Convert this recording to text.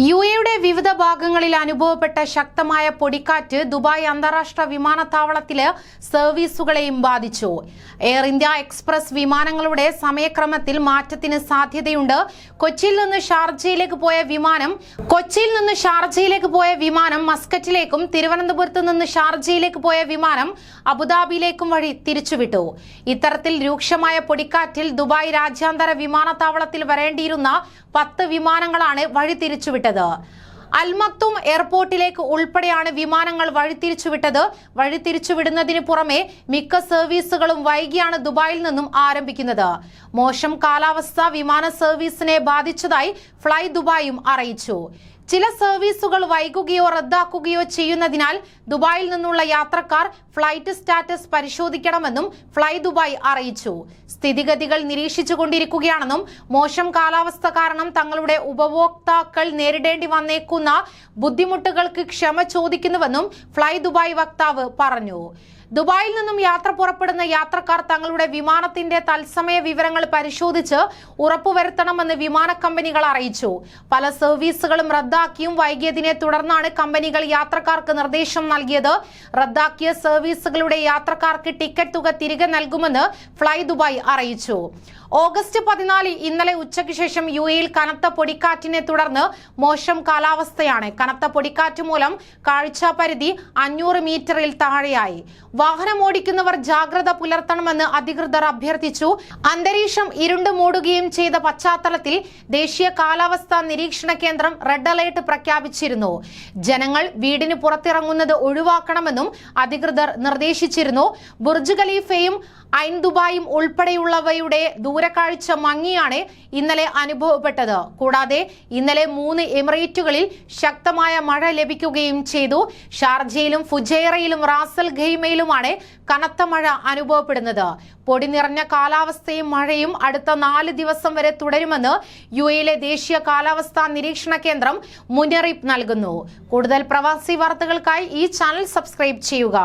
U എയുടെ വിവിധ ഭാഗങ്ങളിൽ അനുഭവപ്പെട്ട ശക്തമായ പൊടിക്കാറ്റ് ദുബായ് അന്താരാഷ്ട്ര വിമാനത്താവളത്തിലെ സർവീസുകളെയും ബാധിച്ചു. എയർ ഇന്ത്യ എക്സ്പ്രസ് വിമാനങ്ങളുടെ സമയക്രമത്തിൽ മാറ്റത്തിന് സാധ്യതയുണ്ട്. കൊച്ചിയിൽ നിന്ന് ഷാർജയിലേക്ക് പോയ വിമാനം കൊച്ചിയിൽ നിന്ന് ഷാർജയിലേക്ക് പോയ വിമാനം മസ്കറ്റിലേക്കും തിരുവനന്തപുരത്ത് നിന്ന് ഷാർജയിലേക്ക് പോയ വിമാനം അബുദാബിയിലേക്കും വഴി തിരിച്ചുവിട്ടു. ഇത്തരത്തിൽ രൂക്ഷമായ പൊടിക്കാറ്റിൽ ദുബായ് രാജ്യാന്തര വിമാനത്താവളത്തിൽ വരേണ്ടിയിരുന്ന പത്ത് വിമാനങ്ങളാണ് വഴി തിരിച്ചുവിട്ടത്. അൽമക്തും എയർപോർട്ടിലേക്ക് ഉൾപ്പെടെയാണ് വിമാനങ്ങൾ വഴിതിരിച്ചുവിട്ടത് വഴിതിരിച്ചുവിടുന്നതിന് പുറമെ മിക്ക സർവീസുകളും വൈകിയാണ് ദുബായിൽ നിന്നും ആരംഭിക്കുന്നത്. മോശം കാലാവസ്ഥ വിമാന സർവീസിനെ ബാധിച്ചതായി ഫ്ലൈ ദുബായും അറിയിച്ചു. ചില സർവീസുകൾ വൈകുകയോ റദ്ദാക്കുകയോ ചെയ്യുന്നതിനാൽ ദുബായിൽ നിന്നുള്ള യാത്രക്കാർ ഫ്ലൈറ്റ് സ്റ്റാറ്റസ് പരിശോധിക്കണമെന്നും ഫ്ലൈ ദുബായ് അറിയിച്ചു. സ്ഥിതിഗതികൾ നിരീക്ഷിച്ചുകൊണ്ടിരിക്കുകയാണെന്നും മോശം കാലാവസ്ഥ കാരണം തങ്ങളുടെ ഉപഭോക്താക്കൾ നേരിടേണ്ടി വന്നേക്കുന്ന ബുദ്ധിമുട്ടുകൾക്ക് ക്ഷമ ചോദിക്കുന്നുവെന്നും ഫ്ലൈ ദുബായ് വക്താവ് പറഞ്ഞു. ദുബായിൽ നിന്നും യാത്ര പുറപ്പെടുന്ന യാത്രക്കാർ തങ്ങളുടെ വിമാനത്തിന്റെ തത്സമയ വിവരങ്ങൾ പരിശോധിച്ച് ഉറപ്പുവരുത്തണമെന്ന് വിമാന കമ്പനികൾ അറിയിച്ചു. പല സർവീസുകളും റദ്ദാക്കിയും വൈകിയതിനെ തുടർന്നാണ് കമ്പനികൾ യാത്രക്കാർക്ക് നിർദ്ദേശം നൽകിയത്. റദ്ദാക്കിയ സർവീസുകളുടെ യാത്രക്കാർക്ക് ടിക്കറ്റ് തുക തിരികെ നൽകുമെന്ന് ഫ്ലൈ ദുബായ് അറിയിച്ചു. ഓഗസ്റ്റ് പതിനാല് ഇന്നലെ ഉച്ചയ്ക്ക് ശേഷം യു എയിൽ കനത്ത പൊടിക്കാറ്റിനെ തുടർന്ന് മോശം കാലാവസ്ഥയാണ്. കനത്ത പൊടിക്കാറ്റ് മൂലം കാഴ്ചാപരിധി അഞ്ഞൂറ് മീറ്ററിൽ താഴെയായി. വാഹനം ഓടിക്കുന്നവർ ജാഗ്രത പുലർത്തണമെന്ന് അധികൃതർ അഭ്യർത്ഥിച്ചു. അന്തരീക്ഷം ഇരുണ്ടു മൂടുകയും ചെയ്ത പശ്ചാത്തലത്തിൽ ദേശീയ കാലാവസ്ഥാ നിരീക്ഷണ കേന്ദ്രം റെഡ് അലേർട്ട് പ്രഖ്യാപിച്ചിരുന്നു. ജനങ്ങൾ വീടിന് പുറത്തിറങ്ങുന്നത് ഒഴിവാക്കണമെന്നും അധികൃതർ നിർദ്ദേശിച്ചിരുന്നു. ബുർജ് ഖലീഫയും ഐൻ ദുബായും ഉൾപ്പെടെയുള്ളവയുടെ ദൂരക്കാഴ്ച മങ്ങിയാണ് ഇന്നലെ അനുഭവപ്പെട്ടത്. കൂടാതെ ഇന്നലെ മൂന്ന് എമിറേറ്റുകളിൽ ശക്തമായ മഴ ലഭിക്കുകയും ചെയ്തു. ഷാർജയിലും ഫുജൈറയിലും റാസൽ ഖൈമയിലുമാണ് കനത്ത മഴ അനുഭവപ്പെടുന്നത്. പൊടി നിറഞ്ഞ കാലാവസ്ഥയും മഴയും അടുത്ത നാല് ദിവസം വരെ തുടരുമെന്ന് യു എയിലെ ദേശീയ കാലാവസ്ഥാ നിരീക്ഷണ കേന്ദ്രം മുന്നറിയിപ്പ് നൽകുന്നു. കൂടുതൽ പ്രവാസി വാർത്തകൾക്കായി ഈ ചാനൽ സബ്സ്ക്രൈബ് ചെയ്യുക.